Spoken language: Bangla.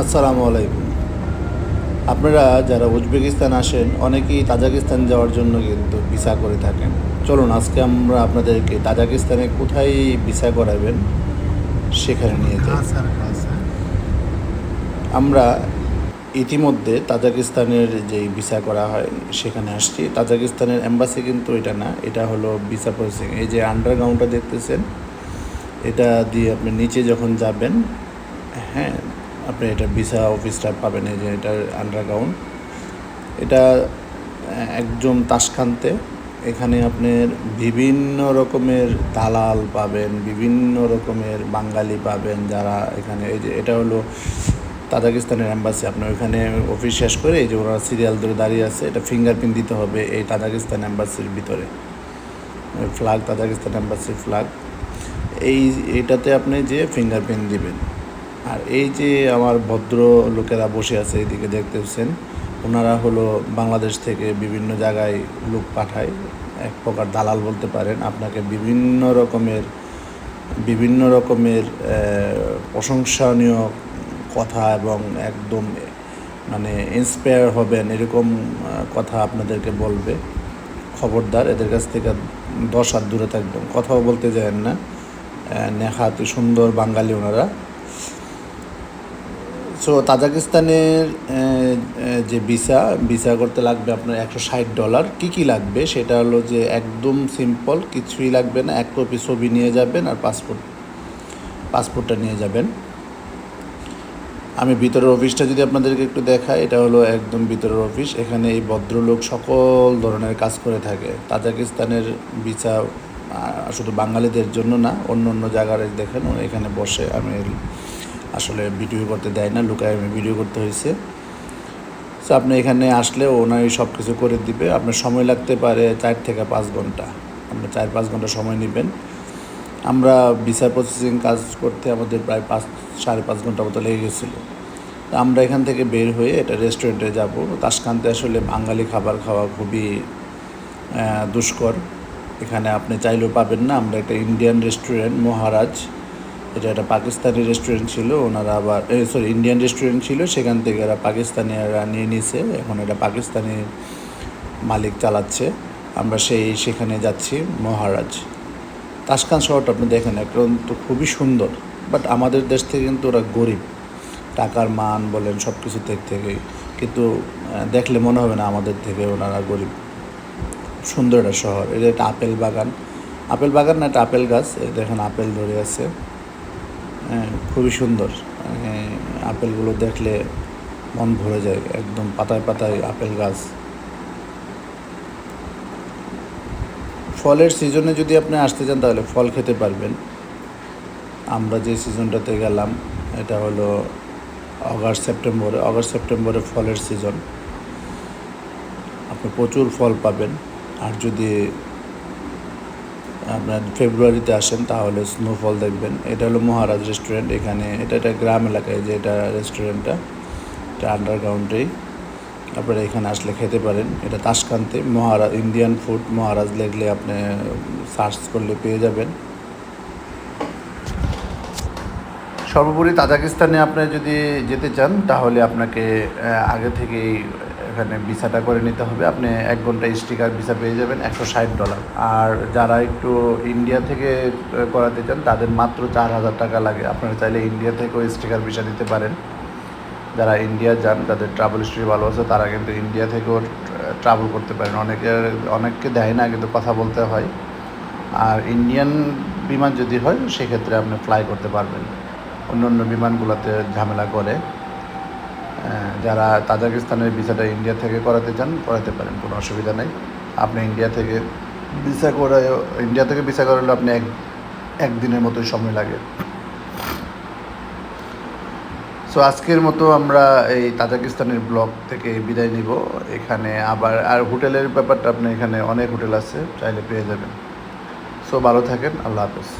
আসসালামু আলাইকুম। আপনারা যারা উজবেকিস্তান আসেন অনেকেই তাজাকিস্তান যাওয়ার জন্য কিন্তু ভিসা করে থাকেন। চলুন আজকে আমরা আপনাদেরকে তাজাকিস্তানে কোথায় ভিসা করাবেন সেখানে নিয়ে যাই। হ্যাঁ, হ্যাঁ, আমরা ইতিমধ্যে তাজাকিস্তানের যে ভিসা করা হয় সেখানে আসছি। তাজাকিস্তানের এম্বাসি কিন্তু এটা না এটা হলো ভিসা প্রসেসিং। এই যে আন্ডারগ্রাউন্ডটা দেখতেছেন এটা দিয়ে আপনি নিচে যখন যাবেন হ্যাঁ আপনি এটা ভিসা অফিসটা পাবেন, এই যে এটার আন্ডারগ্রাউন্ড এটা একদম তাসখান্তে এখানে আপনার বিভিন্ন রকমের দালাল পাবেন, বিভিন্ন রকমের বাঙালি পাবেন যারা এখানে। এই যে এটা হলো তাজাকিস্তানের অ্যাম্বাসি আপনার ওইখানে অফিস শেষ করে এই যে ওরা সিরিয়াল ধরে দাঁড়িয়ে আছে, এটা ফিঙ্গারপ্রিন্ট দিতে হবে এই তাজাকিস্তান অ্যাম্বাসির ভিতরে। ফ্ল্যাগ তাজাকিস্তান অ্যাম্বাসির ফ্ল্যাগ এই, এটাতে আপনি যে ফিঙ্গারপ্রিন্ট দিবেন। আর এই যে আমার ভদ্র লোকেরা বসে আছে এইদিকে দেখতেছেন, ওনারা হলো বাংলাদেশ থেকে বিভিন্ন জায়গায় লোক পাঠায়, এক প্রকার দালাল বলতে পারেন। আপনাকে বিভিন্ন রকমের বিভিন্ন রকমের প্রশংসনীয় কথা এবং একদম মানে ইন্সপায়ার হবেন এরকম কথা আপনাদেরকে বলবে। খবরদার, এদের কাছ থেকে দশ হাত দূরে থাকবেন। কথাও বলতে যাবেন না। নেহাতি সুন্দর বাঙালি ওনারা। সো তাজাকিস্তানের যে ভিসা ভিসা করতে লাগবে আপনার একশো ষাট ডলার কী কী লাগবে? সেটা হলো যে একদম সিম্পল কিছুই লাগবে না। এক কপি ছবি নিয়ে যাবেন আর পাসপোর্ট পাসপোর্টটা নিয়ে যাবেন। আমি ভিতরের অফিসটা যদি আপনাদেরকে একটু দেখাই, এটা হলো একদম ভিতরের অফিস এখানে এই ভদ্রলোক সকল ধরনের কাজ করে থাকে। তাজাকিস্তানের ভিসা শুধু বাঙালিদের জন্য না অন্য অন্য জায়গার দেখেন এখানে বসে। আমি আসলে ভিডিও করতে দেয় না, লুকায় আমি ভিডিও করতে হয়েছে। সো আপনি এখানে আসলে ওনারই সব কিছু করে দিবে। আপনার সময় লাগতে পারে চার থেকে পাঁচ ঘণ্টা। আপনি চার পাঁচ ঘণ্টা সময় নেবেন। আমরা ভিসা প্রসেসিং কাজ করতে আমাদের প্রায় পাঁচ, সাড়ে পাঁচ ঘণ্টা মতো লেগে গেছিল। তা আমরা এখান থেকে বের হয়ে এটা রেস্টুরেন্টে যাব। তাসকান্তে আসলে বাঙালি খাবার খাওয়া খুবই দুষ্কর। এখানে আপনি চাইলেও পাবেন না। আমরা একটা ইন্ডিয়ান রেস্টুরেন্ট মহারাজ। এটা একটা পাকিস্তানি রেস্টুরেন্ট ছিল, ওনারা আবার সরি ইন্ডিয়ান রেস্টুরেন্ট ছিল, সেখান থেকে এরা পাকিস্তানিরা নিয়ে নিছে, এখন এটা পাকিস্তানি মালিক চালাচ্ছে। আমরা সেই, সেখানে যাচ্ছি, মহারাজ। তাসকান শহরটা আপনি দেখেন এখন তো খুবই সুন্দর বাট আমাদের দেশ থেকে কিন্তু ওরা গরিব। টাকার মান বলেন সব কিছু দিক থেকেই কিন্তু দেখলে মনে হবে না আমাদের থেকে ওনারা গরিব। সুন্দর একটা শহর, এটা একটা আপেল বাগান। আপেল বাগান না একটা আপেল গাছ দেখেন আপেল ধরে আছে। খুবই সুন্দর। হ্যাঁ, আপেলগুলো দেখলে মন ভরে যায় একদম পাতায় পাতায় আপেল গাছ। ফলের সিজনে যদি আপনি আসতে চান তাহলে ফল খেতে পারবেন। আমরা যে সিজনটাতে গেলাম এটা হলো অগাস্ট সেপ্টেম্বরে। অগাস্ট সেপ্টেম্বরে ফলের সিজন আপনি প্রচুর ফল পাবেন। আর যদি আপনার ফেব্রুয়ারিতে আসেন, তাহলে স্নোফল দেখবেন। এটা হলো মহারাজ রেস্টুরেন্ট এখানে এটা একটা গ্রাম এলাকায় যে এটা রেস্টুরেন্টটা এটা আন্ডারগ্রাউন্ডেই আপনারা এখানে আসলে খেতে পারেন। এটা তাসকান্তে মহারাজ ইন্ডিয়ান ফুড মহারাজ লেগলে আপনি সার্চ করলে পেয়ে যাবেন। সর্বোপরি তাজাকিস্তানে আপনি যদি যেতে চান, তাহলে আপনাকে আগে থেকেই এখানে ভিসাটা করে নিতে হবে। আপনি এক ঘণ্টা স্টিকার ভিসা পেয়ে যাবেন একশো ষাট ডলার। আর যারা একটু ইন্ডিয়া থেকে করাতে চান, তাদের মাত্র চার হাজার টাকা লাগে। আপনারা চাইলে ইন্ডিয়া থেকেও স্টিকার ভিসা দিতে পারেন। যারা ইন্ডিয়া যান, যাদের ট্রাভেল হিস্ট্রি ভালো আছে, তারা কিন্তু ইন্ডিয়া থেকেও ট্রাভেল করতে পারেন। অনেকে, অনেককে দেয় না, কিন্তু কথা বলতে হয়। আর ইন্ডিয়ান বিমান যদি হয়, সেক্ষেত্রে আপনি ফ্লাই করতে পারবেন। অন্য অন্য বিমানগুলোতে ঝামেলা করে। যারা তাজাকিস্তানের ভিসাটা ইন্ডিয়া থেকে করাতে চান, করাতে পারেন, কোনো অসুবিধা নেই। আপনি ইন্ডিয়া থেকে ভিসা করে, ইন্ডিয়া থেকে ভিসা করালে আপনি এক একদিনের মতোই সময় লাগে। সো আজকের মতো আমরা এই তাজাকিস্তানের ব্লগ থেকে বিদায় নিব। এখানে আবার, আর হোটেলের ব্যাপারটা আপনি এখানে অনেক হোটেল আছে, চাইলে পেয়ে যাবেন। সো ভালো থাকেন, আল্লাহ হাফেজ।